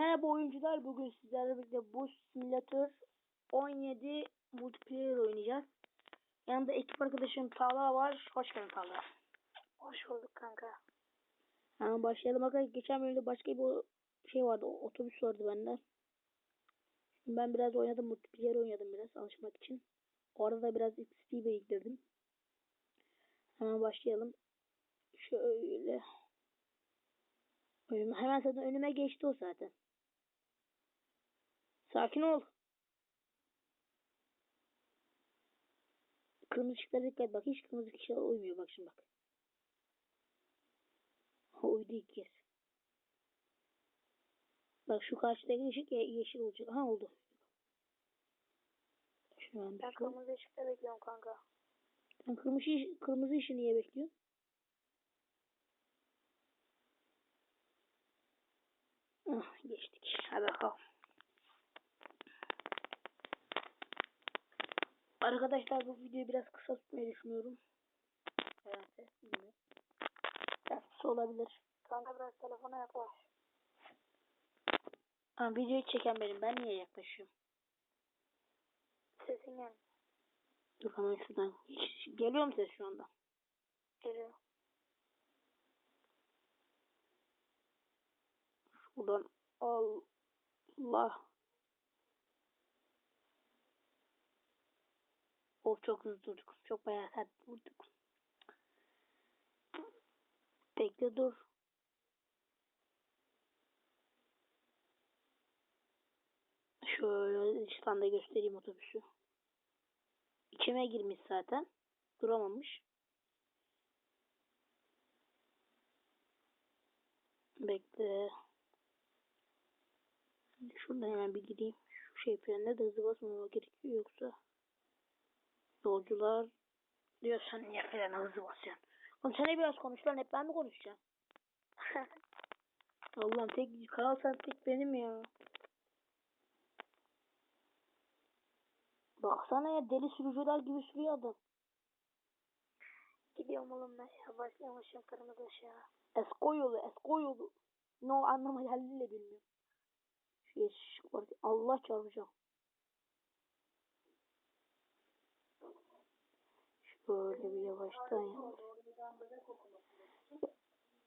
arkadaşlar bugün sizlerle birlikte bu simülatör 17 multiplayer oynayacağız. Yanında ekip arkadaşım Talha var. Hoş geldin Talha. Hoş bulduk kanka. Hemen başlayalım. Bakın geçen bölümde başka bir şey vardı. Otobüs vardı bende. Şimdi ben biraz oynadım. Multiplayer oynadım biraz alışmak için. Orada da biraz XP biriktirdim. Hemen başlayalım. Şöyle. Hemen zaten önüme geçti o zaten. Sakin ol. Kırmızı ışıklara dikkat. Bak hiç kırmızı ışıklara uymuyor. Bak şimdi bak. Ha, uydu ilk kez. Bak şu karşıdaki ışık ye- yeşil olacak. Ha oldu. Şu an Ben kırmızı ışıkta bekliyorum kanka. Sen kırmızı, iş- kırmızı ışığı niye bekliyorsun? Ah, geçtik. Hadi bakalım. Arkadaşlar bu videoyu biraz kısa tutmayı düşünüyorum. Herhalde bilmiyorum. Biraz kısa olabilir. Kanka biraz telefona yaklaş. Ha, videoyu çeken benim. Ben niye yaklaşıyorum? Sesin gel. Dur hemen şuradan. Geliyor mu ses şu anda? Geliyor. Şuradan Allah. Of çok hızlı durduk. Çok bayağı sert vurduk. Bekle dur. Şöyle da göstereyim otobüsü. İçime girmiş zaten. Duramamış. Bekle. Şuradan hemen bir gideyim. Şu şey frenine de hızlı basmama gerekiyor yoksa yolcular diyor sen niye frene hızlı basıyorsun? Oğlum sen biraz konuş lan hep ben mi konuşacağım? Allah'ım tek kanal sen tek benim ya. Baksana ya deli sürücüler gibi sürüyor adam. Gidiyorum oğlum ben ya. Başlamışım kırmızı ışığa. Esko yolu, esko yolu. Ne o anlama geldiğiyle bilmiyorum. Şu yeşil ışık var. Allah çarpacağım. Şöyle bir yavaştan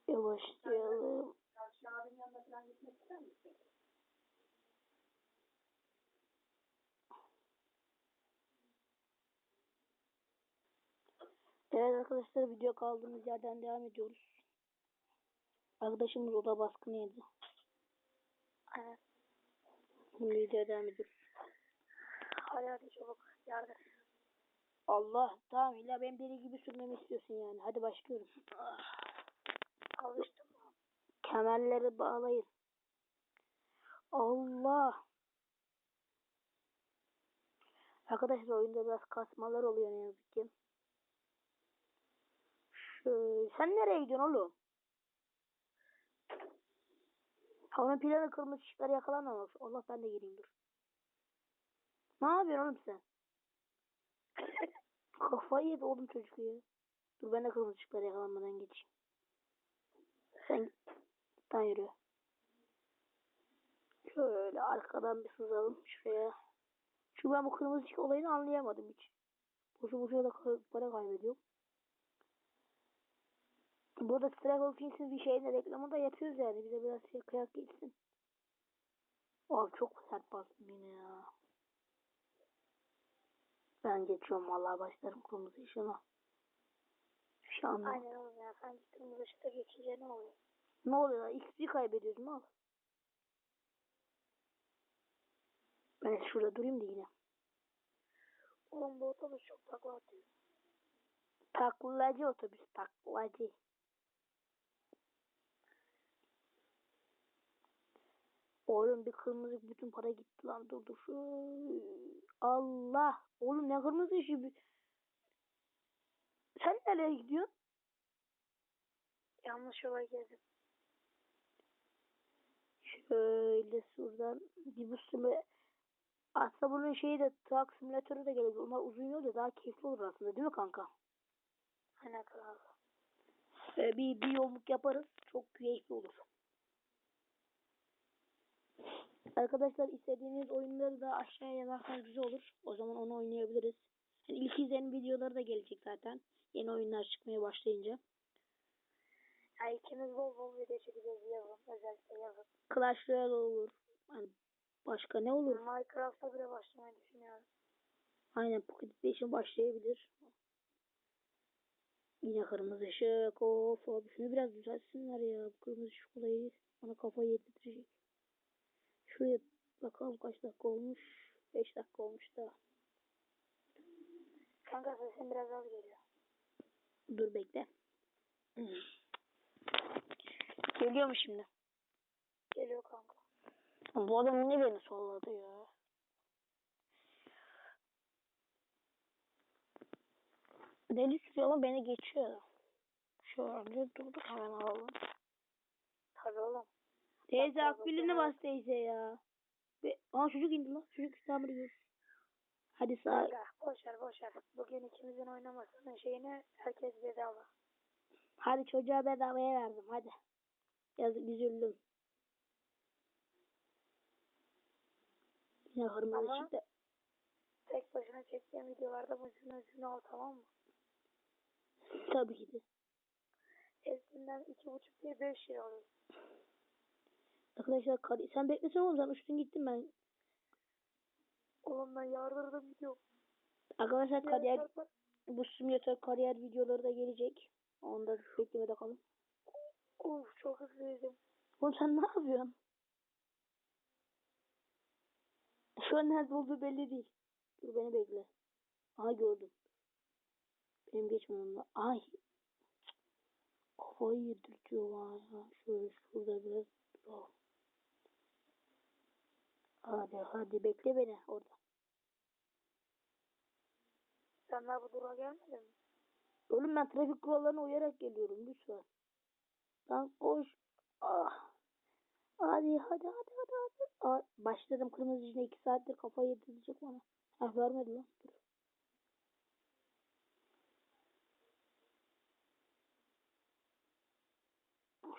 yavaş. Yavaşlayalım. Evet arkadaşlar video kaldığımız yerden devam ediyoruz. Arkadaşımız oda baskını yedi. Aynen. Şimdi videoya devam ediyoruz. Hadi hadi çabuk. Yardım. Allah tamam illa benim deli gibi sürmemi istiyorsun yani. Hadi başlıyorum. Alıştım. Kemerleri bağlayın. Allah. Arkadaşlar oyunda biraz kasmalar oluyor ne yazık ki. Şöyle. Sen nereye gidiyorsun oğlum? Havanın planı kırmızı ışıklar yakalanmamış. Allah ben de gireyim dur. Ne yapıyorsun oğlum sen? Kafayı yedi oğlum çocuk ya. Dur ben de kırmızı ışıklara yakalanmadan geçeyim. Sen sen yürü. Şöyle arkadan bir sızalım şuraya. Şu ben bu kırmızı ışık olayını anlayamadım hiç. Boşu boşuna da para kaybediyorum. Burada Strago Kings'in bir şeyin reklamı da yapıyoruz yani. Bize biraz şey kıyak geçsin. Abi çok sert bastım yine ya. Ben geçiyorum vallahi başlarım kırmızı ışığına. Şey anlamadım. Aynen oğlum ya. Sanki kırmızı ışıkta geçince ne oluyor? Ne oluyor lan? XP kaybediyoruz al. Ben şurada durayım da yine. Oğlum bu otobüs çok takla atıyor. Taklacı otobüs taklacı. Oğlum bir kırmızı bütün para gitti lan dur dur. Şu... Allah. Oğlum ne kırmızı işi. bir- Sen nereye gidiyorsun? Yanlış yola girdim. Şöyle şuradan bir simü... Aslında bunun şeyi de truck simülatörü de geliyor. Onlar uzun yol da daha keyifli olur aslında değil mi kanka? Aynen kral. Ee, bir, bir yolluk yaparız. Çok keyifli olur. Arkadaşlar istediğiniz oyunları da aşağıya yazarsanız güzel olur. O zaman onu oynayabiliriz. Yani ilk izleyen videoları da gelecek zaten. Yeni oyunlar çıkmaya başlayınca. Ya ikimiz bol bol video çekeceğiz yazın. Özellikle yazın. Clash Royale olur. Yani başka ne olur? Minecraft'a bile başlamayı düşünüyorum. Aynen Pocket Edition başlayabilir. Yine kırmızı ışık. Of abi şunu biraz düzeltsinler ya. Bu kırmızı ışık olayı bana kafayı yedirtecek. Şuraya bakalım kaç dakika olmuş. 5 dakika olmuş da. Kanka sesin biraz az geliyor. Dur bekle. Geliyor mu şimdi? Geliyor kanka. Bu adam ne beni solladı ya? Deli sürüyor ama beni geçiyor. Şöyle durduk hemen alalım. Tabii oğlum. Teyze akbilini bas teyze ya. Ve, aa çocuk indi lan. Çocuk İslam'ı yiyor. Hadi sağ. Kanka boş ver boş ver. Bugün ikimizin oynamasının şeyini herkes bedava. Hadi çocuğa bedavaya verdim hadi. Yazık üzüldüm. Yine kırmızı Ama- ışıkta. Tek başına çektiğim videolarda cümle cümle al tamam mı? Tabii ki de. Eskiden iki buçuk diye beş lira alıyor. Arkadaşlar kar- sen beklesene oğlum sen uçtun gittin ben. Oğlum ben yardırdım video. Arkadaşlar kariyer bu simülatör kariyer videoları da gelecek. Onda beklemede kalın. Uf çok hızlıydım. Oğlum sen ne yapıyorsun? Şu an nerede olduğu belli değil. Dur beni bekle. Aha gördüm. Benim geçmem lazım. Ay. Kafayı yedirtiyor bana ya. Şöyle şurada biraz duralım. Hadi hadi bekle beni orada. Sen daha bu dura gelmedin mi? Oğlum ben trafik kurallarına uyarak geliyorum lütfen. Lan koş. Ah. Hadi hadi hadi hadi hadi. Aa, başladım kırmızı içine iki saattir kafayı yedirecek bana. Ha vermedi lan. Dur.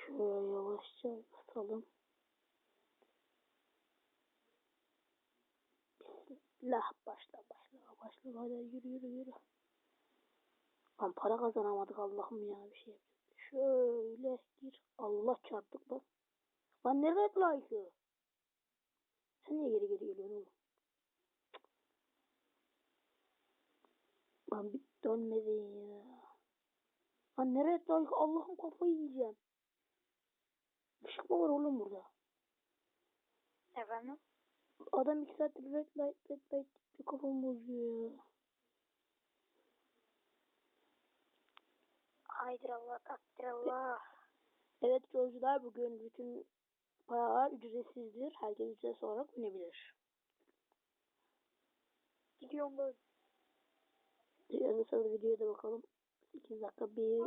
Şöyle yavaşça basalım. Bismillah başla başla başla hadi yürü yürü yürü. Lan para kazanamadık Allah'ım ya bir şey. Şöyle gir. Allah çarptık lan. Lan ne red light'ı? Sen niye geri geri geliyorsun oğlum? Lan bir dönmedin ya. Lan ne red light? Allah'ım kafayı yiyeceğim. Işık mı var oğlum burada? Efendim? Adam iki saattir red light red light bir kafamı bozuyor ya. Haydir Allah takdir Allah. Evet yolcular bugün bütün paralar ücretsizdir. Herkes ücretsiz olarak binebilir. Gidiyorum böyle. Yarın sırada videoya da bakalım. 8 dakika bir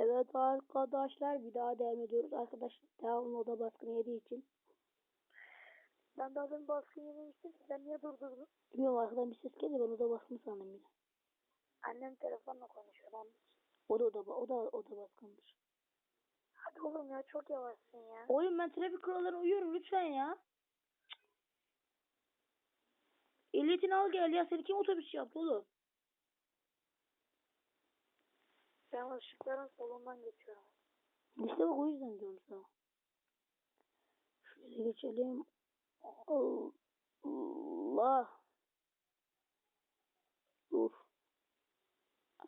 Evet arkadaşlar bir daha devam ediyoruz. Arkadaşlar devamlı oda baskını yediği için. Ben daha demin baskın yememiştim. Sen niye durdurdun? Bilmiyorum arkadan bir ses geldi ben oda baskını sandım yine. Annem telefonla konuşuyor. için. O da oda, o da oda baskındır. Hadi oğlum ya çok yavaşsın ya. Oğlum ben trafik kurallarına uyuyorum lütfen ya. Ehliyetini al gel ya. Seni kim otobüs yaptı oğlum? Ben ışıkların solundan geçiyorum. İşte bak o yüzden diyorum sana. Şöyle geçelim. Allah. Dur.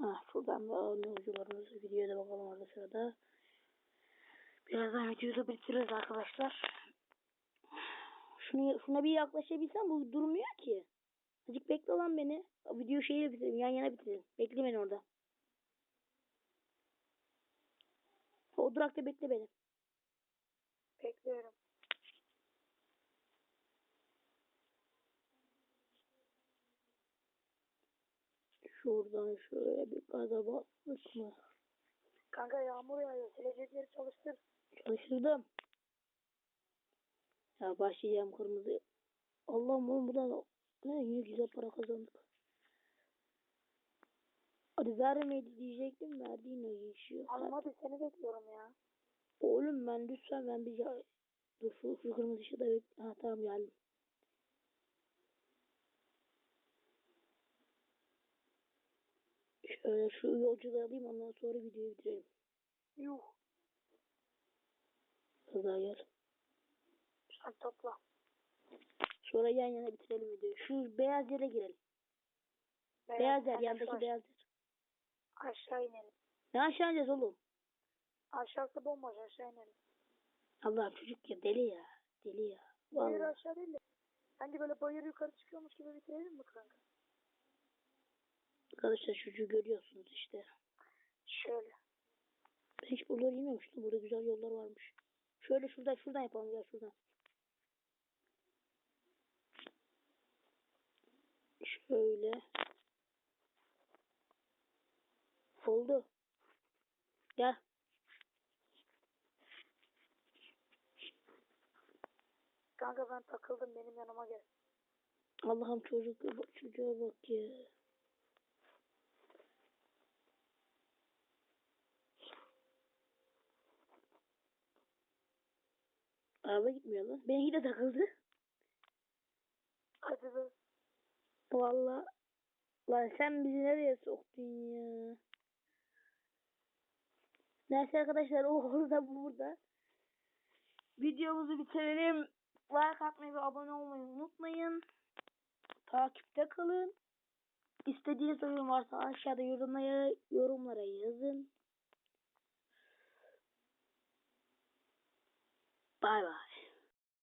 Ah, şuradan da yolcularımızı videoya da bakalım arada sırada. Birazdan videoyu da bitiririz arkadaşlar. Şunu, şuna bir yaklaşabilsem bu durmuyor ki. Azıcık bekle lan beni. Video şeyi bitirelim. Yan yana bitirelim. Bekle beni orada. O durakta bekle beni. Bekliyorum. Şuradan şöyle bir gaza bastık mı? Kanka yağmur yağıyor. Silecekleri çalıştır. Çalıştırdım. Ya başlayacağım kırmızı. Allah'ım oğlum buradan ne güzel para kazandık. Hadi vermedi diyecektim. Verdi yine geçiyor. Hanım hadi seni bekliyorum ya. Oğlum ben lütfen ben bir. Dur şu, şu kırmızı ışığı da bek... Ha tamam geldim. Şöyle şu yolculuğu alayım ondan sonra videoyu bitirelim. Yuh. Hızla gel. Sen topla. Sonra yan yana bitirelim videoyu. Şu beyaz yere girelim. Beyaz, yer, sen yandaki beyaz yer. Aşağı inelim. Ne aşağı ineceğiz oğlum? Aşağısı bomboş aşağı inelim. Allah'ım çocuk ya deli ya. Deli ya. Bayır Vallahi. aşağı değil de. Sanki böyle bayır yukarı çıkıyormuş gibi bitirelim mi kanka? Arkadaşlar çocuğu görüyorsunuz işte. Şöyle. Ben hiç buraları inmemiştim. Burada güzel yollar varmış. Şöyle şuradan şuradan yapalım ya şuradan. Şöyle. Oldu. Gel. Kanka ben takıldım benim yanıma gel. Allah'ım çocuk çocuğa bak ya. Araba gitmiyor lan. Benimki de takıldı. Hadi be. Valla. Lan sen bizi nereye soktun ya? Neyse arkadaşlar o orada bu burada. Videomuzu bitirelim. Like atmayı ve abone olmayı unutmayın. Takipte kalın. İstediğiniz oyun varsa aşağıda yorumlara, yorumlara yazın. Bay bay.